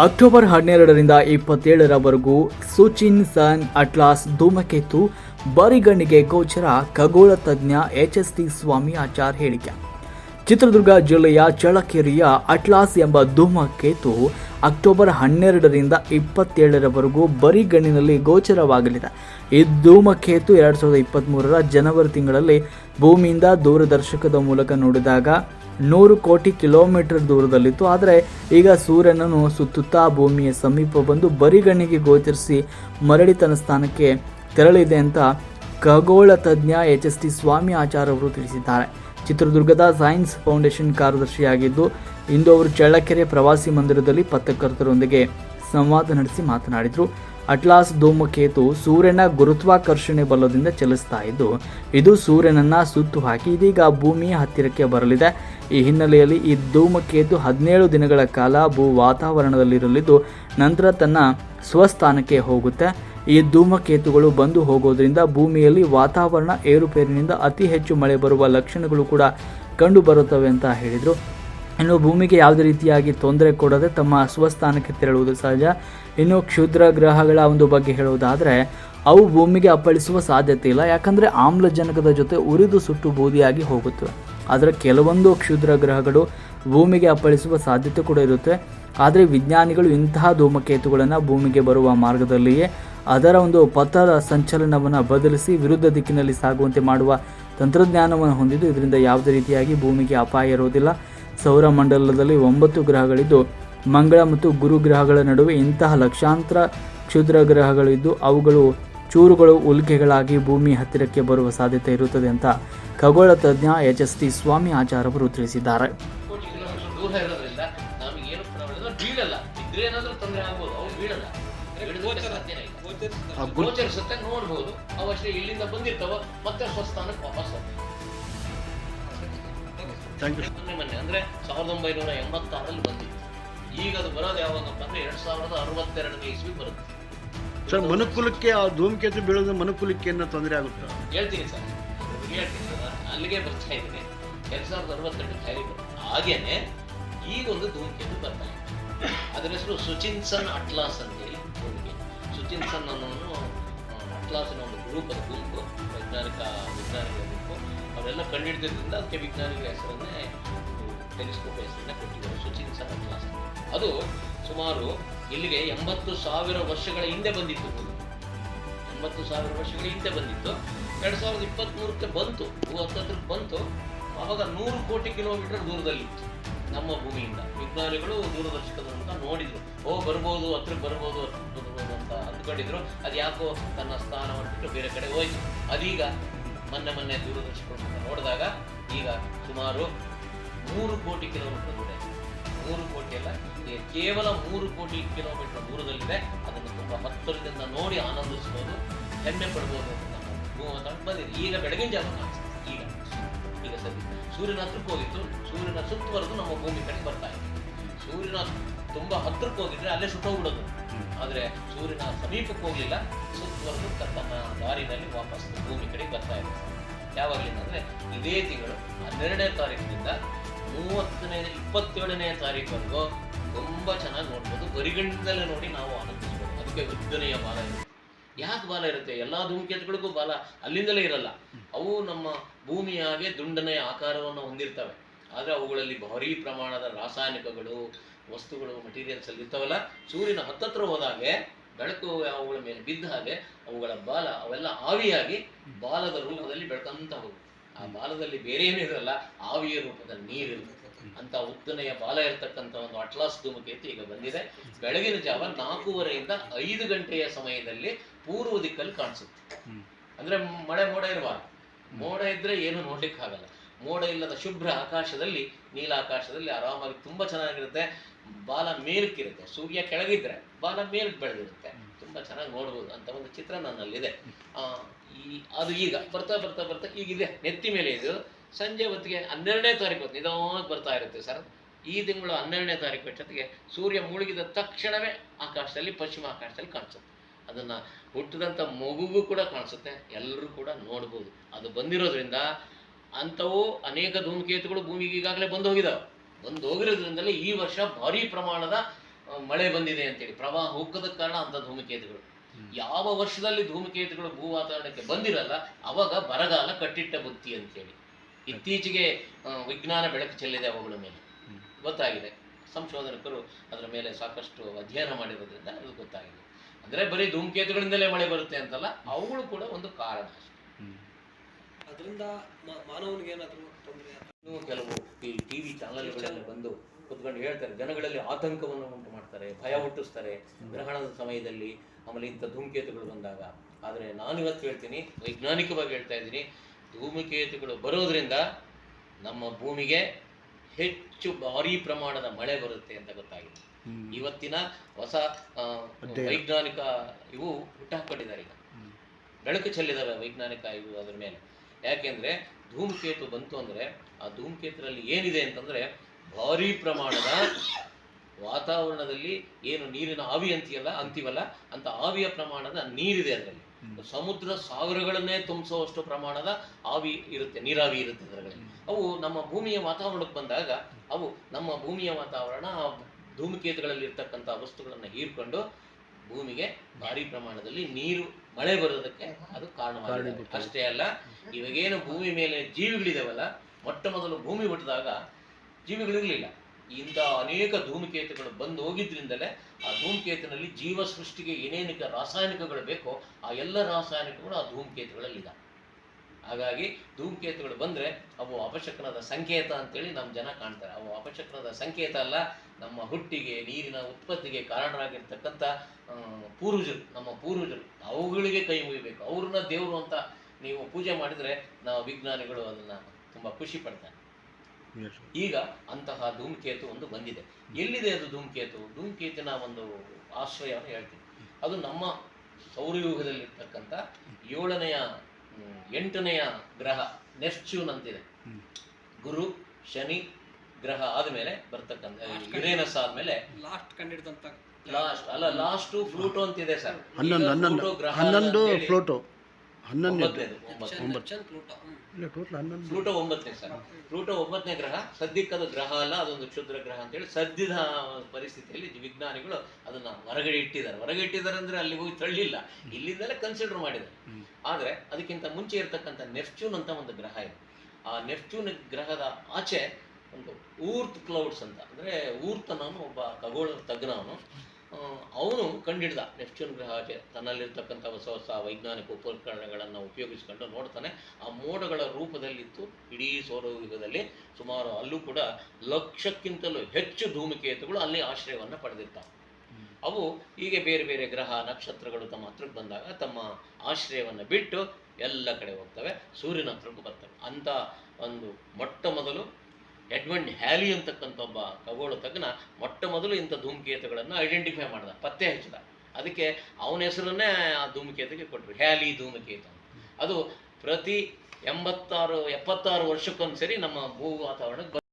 October ಹನ್ನೆರಡರಿಂದ ಇಪ್ಪತ್ತೇಳರವರೆಗೂ ಸುಚಿನ್ ಸನ್ atlas ಧೂಮಕೇತು, ಬರಿಗಣ್ಣಿಗೆ ಗೋಚರ ಖಗೋಳ ತಜ್ಞ H S T Swamy Achar ಹೇಳಿಕೆ. ಚಿತ್ರದುರ್ಗ ಜಿಲ್ಲೆಯ ಚಳಕೆರೆಯ ಅಟ್ಲಾಸ್ ಎಂಬ ಧೂಮಕೇತು ಅಕ್ಟೋಬರ್ ಹನ್ನೆರಡರಿಂದ ಇಪ್ಪತ್ತೇಳರವರೆಗೂ ಬರಿಗಣ್ಣಿನಲ್ಲಿ ಗೋಚರವಾಗಲಿದೆ. ಈ ಧೂಮಕೇತು ಎರಡು ಸಾವಿರದ ಇಪ್ಪತ್ತ್ಮೂರರ ಜನವರಿ ತಿಂಗಳಲ್ಲಿ ಭೂಮಿಯಿಂದ ದೂರದರ್ಶಕದ ಮೂಲಕ ನೋಡಿದಾಗ ನೂರು ಕೋಟಿ ಕಿಲೋಮೀಟರ್ ದೂರದಲ್ಲಿತ್ತು. ಆದರೆ ಈಗ ಸೂರ್ಯನನ್ನು ಸುತ್ತುತ್ತಾ ಭೂಮಿಯ ಸಮೀಪ ಬಂದು ಬರಿಗಣ್ಣಿಗೆ ಗೋಚರಿಸಿ ಮರಳಿ ತನ್ನ ಸ್ಥಾನಕ್ಕೆ ತೆರಳಿದೆ ಅಂತ ಖಗೋಳ ತಜ್ಞ H S T Swamy Achar ಅವರು ತಿಳಿಸಿದ್ದಾರೆ. ಚಿತ್ರದುರ್ಗದ ಸೈನ್ಸ್ ಫೌಂಡೇಶನ್ ಕಾರ್ಯದರ್ಶಿಯಾಗಿದ್ದು ಇಂದು ಅವರು ಚಳ್ಳಕೆರೆ ಪ್ರವಾಸಿ ಮಂದಿರದಲ್ಲಿ ಪತ್ರಕರ್ತರೊಂದಿಗೆ ಸಂವಾದ ನಡೆಸಿ ಮಾತನಾಡಿದರು. ಅಟ್ಲಾಸ್ ಧೂಮಕೇತು ಸೂರ್ಯನ ಗುರುತ್ವಾಕರ್ಷಣೆ ಬಲದಿಂದ ಚಲಿಸ್ತಾ ಇದ್ದು, ಇದು ಸೂರ್ಯನನ್ನ ಸುತ್ತು ಹಾಕಿ ಇದೀಗ ಭೂಮಿಯ ಹತ್ತಿರಕ್ಕೆ ಬರಲಿದೆ. ಈ ಹಿನ್ನೆಲೆಯಲ್ಲಿ ಈ ಧೂಮಕೇತು ಹದಿನೇಳು ದಿನಗಳ ಕಾಲ ಭೂ ವಾತಾವರಣದಲ್ಲಿರಲಿದ್ದು, ನಂತರ ತನ್ನ ಸ್ವಸ್ಥಾನಕ್ಕೆ ಹೋಗುತ್ತೆ. ಈ ಧೂಮಕೇತುಗಳು ಬಂದು ಹೋಗೋದ್ರಿಂದ ಭೂಮಿಯಲ್ಲಿ ವಾತಾವರಣ ಏರುಪೇರಿನಿಂದ ಅತಿ ಹೆಚ್ಚು ಮಳೆ ಬರುವ ಲಕ್ಷಣಗಳು ಕೂಡ ಕಂಡು ಬರುತ್ತವೆ ಅಂತ ಹೇಳಿದರು. ಇನ್ನು ಭೂಮಿಗೆ ಯಾವುದೇ ರೀತಿಯಾಗಿ ತೊಂದರೆ ಕೊಡದೆ ತಮ್ಮ ಸ್ವಸ್ಥಾನಕ್ಕೆ ತೆರಳುವುದು ಸಹಜ. ಇನ್ನು ಕ್ಷುದ್ರ ಗ್ರಹಗಳ ಒಂದು ಬಗ್ಗೆ ಹೇಳುವುದಾದರೆ, ಅವು ಭೂಮಿಗೆ ಅಪ್ಪಳಿಸುವ ಸಾಧ್ಯತೆ ಇಲ್ಲ. ಯಾಕಂದರೆ ಆಮ್ಲಜನಕದ ಜೊತೆ ಉರಿದು ಸುಟ್ಟು ಬೂದಿಯಾಗಿ ಹೋಗುತ್ತವೆ ಆದರೆ ಕೆಲವೊಂದು ಕ್ಷುದ್ರ ಗ್ರಹಗಳು ಭೂಮಿಗೆ ಅಪ್ಪಳಿಸುವ ಸಾಧ್ಯತೆ ಕೂಡ ಇರುತ್ತೆ. ಆದರೆ ವಿಜ್ಞಾನಿಗಳು ಇಂತಹ ಧೂಮಕೇತುಗಳನ್ನು ಭೂಮಿಗೆ ಬರುವ ಮಾರ್ಗದಲ್ಲಿಯೇ ಅದರ ಒಂದು ಪಥದ ಸಂಚಲನವನ್ನು ಬದಲಿಸಿ ವಿರುದ್ಧ ದಿಕ್ಕಿನಲ್ಲಿ ಸಾಗುವಂತೆ ಮಾಡುವ ತಂತ್ರಜ್ಞಾನವನ್ನು ಹೊಂದಿದ್ದು ಇದರಿಂದ ಯಾವುದೇ ರೀತಿಯಾಗಿ ಭೂಮಿಗೆ ಅಪಾಯ ಇರುವುದಿಲ್ಲ. ಸೌರಮಂಡಲದಲ್ಲಿ ಒಂಬತ್ತು ಗ್ರಹಗಳಿದ್ದು, ಮಂಗಳ ಮತ್ತು ಗುರು ಗ್ರಹಗಳ ನಡುವೆ ಇಂತಹ ಲಕ್ಷಾಂತರ ಕ್ಷುದ್ರ ಗ್ರಹಗಳಿದ್ದು, ಅವುಗಳು ಚೂರುಗಳು ಉಲ್ಕೆಗಳಾಗಿ ಭೂಮಿ ಹತ್ತಿರಕ್ಕೆ ಬರುವ ಸಾಧ್ಯತೆ ಇರುತ್ತದೆ ಅಂತ ಖಗೋಳ ತಜ್ಞ ಎಚ್ ಎಸ್ ಟಿ ಸ್ವಾಮಿ ಆಚಾರವರು ಅವರು ತಿಳಿಸಿದ್ದಾರೆ ನೋಡ್ಬೋದು. ಅವಷ್ಟೇ ಇಲ್ಲಿಂದ ಬಂದಿರ್ತಾವ ಮತ್ತೆ ಸ್ವಸ್ಥಾನಕ್ಕೆ ವಾಪಸ್ ಹೋಗ್ತವೆ. ಯು ಮೊನ್ನೆ ಅಂದ್ರೆ ಸಾವಿರದ ಒಂಬೈನೂರ ಎಂಬತ್ತಾರಲ್ಲಿ ಬಂದಿತ್ತು ಈಗ ಅದು ಬರೋದು ಯಾವಾಗಪ್ಪ ಅಂದ್ರೆ ಎರಡು ಸಾವಿರದ ಅರವತ್ತೆರಡನೇ ಇಸ್ವಿ ಬರುತ್ತೆ. ಸರ್ ಮನುಕುಲಕ್ಕೆ ಆ ಧೂಮಕೇತು ಬೀಳೋದು ಮನುಕುಲಕ್ಕೆ ಏನೋ ತೊಂದರೆ ಆಗುತ್ತೆ? ಹೇಳ್ತೀನಿ ಸರ್. ಹೇಳ್ತೀನಿ ಸರ್. ಅಲ್ಲಿಗೆ ಬರ್ತಾ ಇದ್ದೀನಿ. ಎರಡ್ ಸಾವಿರದ ಅರವತ್ತೆರಡು ಖಾಲಿ ಬರುತ್ತೆ ಹಾಗೇನೆ ಈಗ ಒಂದು ಧೂಮಕೇತು ಬರ್ತಾ ಇದೆ. ಅದರ ಹೆಸರು ಸುಚಿನ್ಸನ್ ಅಟ್ಲಾಸ್ ಅಂತೇಳಿ ಭೂಮಿಗೆ ಸುಚಿನ್ಸನ್ ಅನ್ನೋನು ಅಟ್ಲಾಸಿನ ಒಂದು ಗ್ರೂಪ್ ಅದು ಗುಂಪು ವೈಜ್ಞಾನಿಕ ವಿಜ್ಞಾನಿಗಳ. ಅವರೆಲ್ಲ ಕಂಡುಹಿಡಿದ್ರಿಂದ ಅದಕ್ಕೆ ವಿಜ್ಞಾನಿಗಳ ಹೆಸರನ್ನೇ ಟೆಲಿಸ್ಕೋಪ್ ಹೆಸರನ್ನೇ ಕೊಟ್ಟಿದ್ದಾರೆ. ಸುಚಿನ್ ಅಟ್ಲಾಸ್ ಅದು ಸುಮಾರು ಇಲ್ಲಿಗೆ ಎಂಬತ್ತು ಸಾವಿರ ವರ್ಷಗಳ ಹಿಂದೆ ಬಂದಿತ್ತು. ಎಂಬತ್ತು ಸಾವಿರ ವರ್ಷಗಳ ಹಿಂದೆ ಬಂದಿತ್ತು. ಎರಡು ಸಾವಿರದ ಇಪ್ಪತ್ತ್ಮೂರಕ್ಕೆ ಬಂತು. ಹತ್ತತ್ರಕ್ಕೆ ಬಂತು. ಆವಾಗ ನೂರು ಕೋಟಿ ಕಿಲೋಮೀಟರ್ ದೂರದಲ್ಲಿತ್ತು ನಮ್ಮ ಭೂಮಿಯಿಂದ. ವಿಜ್ಞಾನಿಗಳು ದೂರದರ್ಶಕದ ಮೂಲಕ ನೋಡಿದ್ರು. ಓ, ಬರ್ಬೋದು, ಹತ್ರಕ್ಕೆ ಬರ್ಬೋದು ಹತ್ರಕ್ಕೆ ಬರ್ಬೋದು ಅಂತ ಅಂದ್ಕೊಂಡಿದ್ರು. ಅದು ಯಾಕೋ ತನ್ನ ಸ್ಥಾನವನ್ನು ಬಿಟ್ಟು ಬೇರೆ ಕಡೆ ಹೋಯ್ತು. ಅದೀಗ ಮೊನ್ನೆ ಮೊನ್ನೆ ದೂರದರ್ಶಕದ ಮೂಲಕ ನೋಡಿದಾಗ ಈಗ ಸುಮಾರು ಮೂರು ಕೋಟಿ ಕಿಲೋಮೀಟರ್ ದೂರ ಮೂರು ಕೋಟಿ ಅಲ್ಲ ಕೇವಲ ಮೂರು ಕೋಟಿ ಕಿಲೋಮೀಟರ್ ದೂರದಲ್ಲಿದೆ. ಅದನ್ನು ತುಂಬ ಹತ್ತಿರದಿಂದ ನೋಡಿ ಆನಂದಿಸ್ಬೋದು, ಹೆಮ್ಮೆ ಪಡ್ಬೋದು ಬಂದಿದೆ. ಈಗ ಬೆಳಗಿನ ಜಾವ ಈಗ ಈಗ ಸದ್ಯ ಸೂರ್ಯನ ಹತ್ರಕ್ಕೆ ಹೋಗಿತ್ತು ಸೂರ್ಯನ ಸುತ್ತುವರೆದು ನಮ್ಮ ಭೂಮಿ ಕಡೆ ಬರ್ತಾ ಇದೆ. ಸೂರ್ಯನ ತುಂಬ ಹತ್ರಕ್ಕೆ ಹೋಗಿದ್ರೆ ಅಲ್ಲೇ ಸುಟ್ಟೋಗ್ಬಿಡೋದು. ಆದ್ರೆ ಸೂರ್ಯನ ಸಮೀಪಕ್ಕೆ ಹೋಗಲಿಲ್ಲ. ಸುತ್ತುವರೆದು ತನ್ನ ದಾರಿನಲ್ಲಿ ವಾಪಸ್ ಭೂಮಿ ಕಡೆ ಬರ್ತಾ ಇದೆ ಯಾವಾಗಲಿಂದ ಅಂದರೆ ಇದೇ ತಿಂಗಳು ಹನ್ನೆರಡನೇ ತಾರೀಕಿನಿಂದ ಮೂವತ್ತನೇ, ಇಪ್ಪತ್ತೇಳನೇ ತಾರೀಕುವರೆಗೂ ತುಂಬ ಚೆನ್ನಾಗಿ ನೋಡ್ಬೋದು. ಬರಿಗಂಡದಲ್ಲೇ ನೋಡಿ ನಾವು ಆನಂದಿಸ್ಬೋದು. ಅದಕ್ಕೆ ಉದ್ದನೆಯ ಬಾಲ ಇರುತ್ತೆ ಯಾಕೆ ಬಾಲ ಇರುತ್ತೆ? ಎಲ್ಲ ಧೂಮಕೇತುಗಳಿಗೂ ಬಾಲ ಅಲ್ಲಿಂದಲೇ ಇರಲ್ಲ. ಅವು ನಮ್ಮ ಭೂಮಿಯಾಗೆ ದುಂಡನೆಯ ಆಕಾರವನ್ನು ಹೊಂದಿರ್ತವೆ. ಆದರೆ ಅವುಗಳಲ್ಲಿ ಭಾರಿ ಪ್ರಮಾಣದ ರಾಸಾಯನಿಕಗಳು ವಸ್ತುಗಳು ಮಟೀರಿಯಲ್ಸ್ ಅಲ್ಲಿ ಇರ್ತಾವಲ್ಲ, ಸೂರ್ಯನ ಹತ್ತತ್ರ ಹೋದಾಗೆ, ಬೆಳಕು ಅವುಗಳ ಮೇಲೆ ಬಿದ್ದ ಹಾಗೆ ಅವುಗಳ ಬಾಲ ಅವೆಲ್ಲ ಆವಿಯಾಗಿ ಬಾಲದ ರೂಪದಲ್ಲಿ ಬೆಳಕಂತ ಹೋಗುತ್ತೆ. ಆ ಬಾಲದಲ್ಲಿ ಬೇರೆ ಏನೂ ಇರಲ್ಲ, ಆವಿಯ ರೂಪದ ನೀರಿರುತ್ತೆ ಅಂತ ಉದ್ದನೆಯ ಬಾಲ ಇರತಕ್ಕಂತ ಒಂದು ಅಟ್ಲಾಸ್ ಧೂಮಕೇತು ಈಗ ಬಂದಿದೆ. ಬೆಳಗಿನ ಜಾವ ನಾಲ್ಕೂವರೆಯಿಂದ ಐದು ಗಂಟೆಯ ಸಮಯದಲ್ಲಿ ಪೂರ್ವ ದಿಕ್ಕಲ್ಲಿ ಕಾಣಿಸುತ್ತೆ. ಅಂದ್ರೆ ಮಳೆ, ಮೋಡ ಇರುವಾಗ. ಮೋಡ ಇದ್ರೆ ಏನು ನೋಡ್ಲಿಕ್ಕೆ ಆಗಲ್ಲ ಮೋಡ ಇಲ್ಲದ ಶುಭ್ರ ಆಕಾಶದಲ್ಲಿ, ನೀಲಾಕಾಶದಲ್ಲಿ ಆರಾಮಾಗಿ ತುಂಬಾ ಚೆನ್ನಾಗಿರುತ್ತೆ. ಬಾಲ ಮೇಲಕ್ಕಿರುತ್ತೆ. ಸೂರ್ಯ ಕೆಳಗಿದ್ರೆ ಬಾಲ ಮೇಲಕ್ಕೆ ಬೆಳೆದಿರುತ್ತೆ. ತುಂಬಾ ಚೆನ್ನಾಗಿ ನೋಡ್ಬೋದು ಅಂತ ಒಂದು ಚಿತ್ರ ನನ್ನಲ್ಲಿದೆ. ಆ, ಈ ಅದು ಈಗ ಬರ್ತಾ ಬರ್ತಾ ಬರ್ತಾ ಈಗಿದೆ ನೆತ್ತಿ ಮೇಲೆ ಇದು. ಸಂಜೆ ಹೊತ್ತಿಗೆ ಹನ್ನೆರಡನೇ ತಾರೀಕು ಹೊತ್ತು ನಿಧಾನವಾಗಿ ಬರ್ತಾ ಇರುತ್ತೆ ಸರ್. ಈ ತಿಂಗಳು ಹನ್ನೆರಡನೇ ತಾರೀಕು ಅಷ್ಟೊತ್ತಿಗೆ ಸೂರ್ಯ ಮುಳುಗಿದ ತಕ್ಷಣವೇ ಆಕಾಶದಲ್ಲಿ ಪಶ್ಚಿಮ ಆಕಾಶದಲ್ಲಿ ಕಾಣಿಸುತ್ತೆ. ಅದನ್ನ ಹುಟ್ಟಿದಂಥ ಮಗುಗೂ ಕೂಡ ಕಾಣಿಸುತ್ತೆ. ಎಲ್ಲರೂ ಕೂಡ ನೋಡ್ಬೋದು. ಅದು ಬಂದಿರೋದ್ರಿಂದ ಅಂಥವು ಅನೇಕ ಧೂಮಕೇತುಗಳು ಭೂಮಿಗೆ ಈಗಾಗಲೇ ಬಂದು ಹೋಗಿದಾವೆ. ಬಂದು ಹೋಗಿರೋದ್ರಿಂದಲೇ ಈ ವರ್ಷ ಭಾರಿ ಪ್ರಮಾಣದ ಮಳೆ ಬಂದಿದೆ ಅಂತೇಳಿ. ಪ್ರವಾಹ ಹೋಗದ ಕಾರಣ ಅಂತ ಧೂಮಕೇತುಗಳು. ಯಾವ ವರ್ಷದಲ್ಲಿ ಧೂಮಕೇತುಗಳು ಭೂ ವಾತಾವರಣಕ್ಕೆ ಬಂದಿರಲ್ಲ ಅವಾಗ ಬರಗಾಲ ಕಟ್ಟಿಟ್ಟ ಬುತ್ತಿ ಅಂತೇಳಿ. ಇತ್ತೀಚೆಗೆ ವಿಜ್ಞಾನ ಬೆಳಕು ಚೆಲ್ಲಿದೆ ಅವುಗಳ ಮೇಲೆ. ಗೊತ್ತಾಗಿದೆ. ಸಂಶೋಧಕರು ಅದರ ಮೇಲೆ ಸಾಕಷ್ಟು ಅಧ್ಯಯನ ಮಾಡಿರೋದ್ರಿಂದ ಅದು ಗೊತ್ತಾಗಿದೆ. ಅಂದ್ರೆ ಬರೀ ಧೂಮಕೇತುಗಳಿಂದಲೇ ಮಳೆ ಬರುತ್ತೆ ಅಂತಲ್ಲ ಅವುಗಳು ಕೂಡ ಒಂದು ಕಾರಣ ಅಷ್ಟೇ. ಅದರಿಂದ ಮಾನವನಿಗೆ ಏನಾದರೂ ತೊಂದರೆ ಇನ್ನೂ ಕೆಲವು ಈ ಟಿವಿ ಚಾನಲ್ಗಳಲ್ಲಿ ಬಂದು ಕುತ್ಕೊಂಡು ಹೇಳ್ತಾರೆ. ಜನಗಳಲ್ಲಿ ಆತಂಕವನ್ನು ಉಂಟು ಮಾಡ್ತಾರೆ ಭಯ ಹುಟ್ಟಿಸ್ತಾರೆ. ಗ್ರಹಣದ ಸಮಯದಲ್ಲಿ ಆಮೇಲೆ ಇಂಥ ಧೂಮಕೇತುಗಳು ಬಂದಾಗ. ಆದರೆ ನಾನು ಇವತ್ತು ಹೇಳ್ತೀನಿ ವೈಜ್ಞಾನಿಕವಾಗಿ ಹೇಳ್ತಾ ಇದ್ದೀನಿ ಧೂಮಕೇತುಗಳು ಬರೋದ್ರಿಂದ ನಮ್ಮ ಭೂಮಿಗೆ ಹೆಚ್ಚು ಭಾರಿ ಪ್ರಮಾಣದ ಮಳೆ ಬರುತ್ತೆ ಅಂತ ಗೊತ್ತಾಗಿದೆ. ಇವತ್ತಿನ ಹೊಸ ವೈಜ್ಞಾನಿಕ ಇವು ಹುಟ್ಟಾಕೊಂಡಿದ್ದಾರೆ ಈಗ. ಬೆಳಕು ಚೆಲ್ಲಿದ್ದಾರೆ ವೈಜ್ಞಾನಿಕ ಇವು ಅದ್ರ ಮೇಲೆ. ಯಾಕೆಂದ್ರೆ ಧೂಮಕೇತು ಬಂತು ಅಂದ್ರೆ ಆ ಧೂಮಕೇತುನಲ್ಲಿ ಏನಿದೆ ಅಂತಂದ್ರೆ ಭಾರಿ ಪ್ರಮಾಣದ ವಾತಾವರಣದಲ್ಲಿ ಏನು ನೀರಿನ ಆವಿ ಅಂತೀಯಲ್ಲ ಅಂತೀವಲ್ಲ ಅಂತ ಆವಿಯ ಪ್ರಮಾಣದ ನೀರಿದೆ ಅದರಲ್ಲಿ. ಸಮುದ್ರ ಸಾಗರಗಳನ್ನೇ ತುಂಬಿಸುವಷ್ಟು ಪ್ರಮಾಣದ ಆವಿ ಇರುತ್ತೆ ನೀರಾವಿ ಇರುತ್ತೆ ಅದರಲ್ಲಿ. ಅವು ನಮ್ಮ ಭೂಮಿಯ ವಾತಾವರಣಕ್ಕೆ ಬಂದಾಗ ಅವು ನಮ್ಮ ಭೂಮಿಯ ವಾತಾವರಣ ಆ ಧೂಮಕೇತುಗಳಲ್ಲಿ ಇರ್ತಕ್ಕಂಥ ವಸ್ತುಗಳನ್ನು ಹೀರ್ಕೊಂಡು ಭೂಮಿಗೆ ಭಾರಿ ಪ್ರಮಾಣದಲ್ಲಿ ನೀರು ಮಳೆ ಬರೋದಕ್ಕೆ ಅದು ಕಾರಣವಾಗಿದೆ. ಅಷ್ಟೇ ಅಲ್ಲ ಇವಾಗೇನು ಭೂಮಿ ಮೇಲೆ ಜೀವಿಗಳಿದಾವಲ್ಲ ಮೊಟ್ಟ ಮೊದಲು ಭೂಮಿ ಹುಟ್ಟಿದಾಗ ಜೀವಿಗಳಿರಲಿಲ್ಲ ಇಂಥ ಅನೇಕ ಧೂಮಕೇತುಗಳು ಬಂದು ಹೋಗಿದ್ರಿಂದಲೇ ಆ ಧೂಮಕೇತುನಲ್ಲಿ ಜೀವ ಸೃಷ್ಟಿಗೆ ಏನೇನಿಕ ರಾಸಾಯನಿಕಗಳು ಬೇಕೋ ಆ ಎಲ್ಲ ರಾಸಾಯನಿಕಗಳು ಆ ಧೂಮಕೇತುಗಳಲ್ಲಿದೆ ಹಾಗಾಗಿ ಧೂಮಕೇತುಗಳು ಬಂದರೆ ಅವು ಅಪಶಕನದ ಸಂಕೇತ ಅಂತೇಳಿ ನಮ್ಮ ಜನ ಕಾಣ್ತಾರೆ. ಅವು ಅಪಶಕನದ ಸಂಕೇತ ಅಲ್ಲ ನಮ್ಮ ಹುಟ್ಟಿಗೆ ನೀರಿನ ಉತ್ಪತ್ತಿಗೆ ಕಾರಣರಾಗಿರ್ತಕ್ಕಂಥ ಪೂರ್ವಜರು ನಮ್ಮ ಪೂರ್ವಜರು. ಅವುಗಳಿಗೆ ಕೈ ಮುಗಿಬೇಕು. ಅವ್ರನ್ನ ದೇವರು ಅಂತ ನೀವು ಪೂಜೆ ಮಾಡಿದರೆ ನಾವು ವಿಜ್ಞಾನಿಗಳು ಅದನ್ನು ತುಂಬ ಖುಷಿ ಪಡ್ತಾರೆ. ಈಗ ಅಂತಹ ಧೂಮಕೇತು ಒಂದು ಬಂದಿದೆ. ಎಲ್ಲಿದೆ ಅದು ಧೂಮಕೇತು? ಧೂಮಕೇತಿನ ಒಂದು ಆಶ್ರಯವನ್ನು ಹೇಳ್ತೀನಿ. ಅದು ನಮ್ಮ ಸೌರಯುಗದಲ್ಲಿರ್ತಕ್ಕಂಥ ಏಳನೆಯ ಎಂಟನೆಯ ಗ್ರಹ ನೆಫ್ಚ್ಯೂನ್ ಅಂತಿದೆ. ಗುರು ಶನಿ ಗ್ರಹ ಆದ್ಮೇಲೆ ಬರ್ತಕ್ಕಂಥ ಯುರೇನಸ್ ಆದ್ಮೇಲೆ ಲಾಸ್ಟ್ ಕಂಡಿಡ್ದಂತ ಲಾಸ್ಟ್ ಅಲ್ಲ ಲಾಸ್ಟ್ ಫ್ಲೂಟೋ ಅಂತಿದೆ ಸರ್. ಹನ್ನೊಂದು ಹನ್ನೊಂದು ಹನ್ನೊಂದು ಫ್ಲೋಟು. ಹನ್ನೊಂದು ಒಂಬತ್ತನೇದು ಒಂಬತ್ತು ಪ್ಲೂಟೋ. ಹ್ಮ್. ಇಲ್ಲ ಟೋಟಲ್ ಹನ್ನೊಂದು. ಪ್ಲೂಟೋ ಒಂಬತ್ತನೇ ಸರ್. ಪ್ಲೂಟೋ ಒಂಬತ್ತನೇ ಗ್ರಹ ಸದ್ಯಕ್ಕೆ ಅದು ಗ್ರಹ ಅಲ್ಲ ಅದೊಂದು ಕ್ಷುದ್ರ ಗ್ರಹ ಅಂತೇಳಿ ಸದ್ಯದ ಪರಿಸ್ಥಿತಿಯಲ್ಲಿ ವಿಜ್ಞಾನಿಗಳು ಅದನ್ನ ಹೊರಗಡೆ ಇಟ್ಟಿದ್ದಾರೆ. ಹೊರಗೆ ಇಟ್ಟಿದ್ದಾರೆ ಅಂದ್ರೆ ಅಲ್ಲಿ ಹೋಗಿ ತಳ್ಳಿಲ್ಲ. ಇಲ್ಲಿಂದಲೇ ಕನ್ಸಿಡರ್ ಮಾಡಿದ್ದಾರೆ. ಆದ್ರೆ ಅದಕ್ಕಿಂತ ಮುಂಚೆ ಇರತಕ್ಕಂತ ನೆಫ್ಟ್ಯೂನ್ ಅಂತ ಒಂದು ಗ್ರಹ ಇದೆ. ಆ ನೆಫ್ಟ್ಯೂನ್ ಗ್ರಹದ ಆಚೆ ಒಂದು ಊರ್ತ್ ಕ್ಲೌಡ್ಸ್ ಅಂತ. ಅಂದ್ರೆ ಊರ್ತ್ ಅನ್ನೋನು ಒಬ್ಬ ಖಗೋಳ ತಜ್ಞ ಅವನು. ಕಂಡಿಡ್ದ. ನೆಪ್ಚೂನ್ ಗ್ರಹ ತನ್ನಲ್ಲಿರ್ತಕ್ಕಂಥ ಹೊಸ ಹೊಸ ವೈಜ್ಞಾನಿಕ ಉಪಕರಣಗಳನ್ನು ಉಪಯೋಗಿಸ್ಕೊಂಡು ನೋಡ್ತಾನೆ. ಆ ಮೋಡಗಳ ರೂಪದಲ್ಲಿತ್ತು. ಇಡೀ ಸೌರವ್ಯೂಹದಲ್ಲಿ ಸುಮಾರು ಅಲ್ಲೂ ಕೂಡ ಲಕ್ಷಕ್ಕಿಂತಲೂ ಹೆಚ್ಚು ಧೂಮಕೇತುಗಳು ಅಲ್ಲಿ ಆಶ್ರಯವನ್ನು ಪಡೆದಿರ್ತಾವೆ ಅವು ಹೀಗೆ ಬೇರೆ ಬೇರೆ ಗ್ರಹ, ನಕ್ಷತ್ರಗಳು ತಮ್ಮ ಹತ್ರಕ್ಕೆ ಬಂದಾಗ ತಮ್ಮ ಆಶ್ರಯವನ್ನು ಬಿಟ್ಟು ಎಲ್ಲ ಕಡೆ ಹೋಗ್ತವೆ. ಸೂರ್ಯನ ಹತ್ರಕ್ಕೂ ಬರ್ತವೆ. ಅಂಥ ಒಂದು ಮೊಟ್ಟ ಮೊದಲು ಎಡ್ಮಂಡ್ ಹ್ಯಾಲಿ ಅಂತಕ್ಕಂಥ ಒಬ್ಬ ಖಗೋಳ ತಜ್ಞ ಮೊಟ್ಟ ಮೊದಲು ಇಂಥ ಧೂಮಕೇತುಗಳನ್ನು ಐಡೆಂಟಿಫೈ ಮಾಡ್ದ, ಪತ್ತೆ ಹಚ್ಚಿದ. ಅದಕ್ಕೆ ಅವನ ಹೆಸರನ್ನೇ ಆ ಧೂಮಕೇತುಗೆ ಕೊಟ್ಟರು ಹ್ಯಾಲಿ ಧೂಮಕೇತು ಅದು ಪ್ರತಿ ಎಂಬತ್ತಾರು, ಎಪ್ಪತ್ತಾರು ವರ್ಷಕ್ಕೊಂದ್ಸರಿ ನಮ್ಮ ಭೂ ವಾತಾವರಣಕ್ಕೆ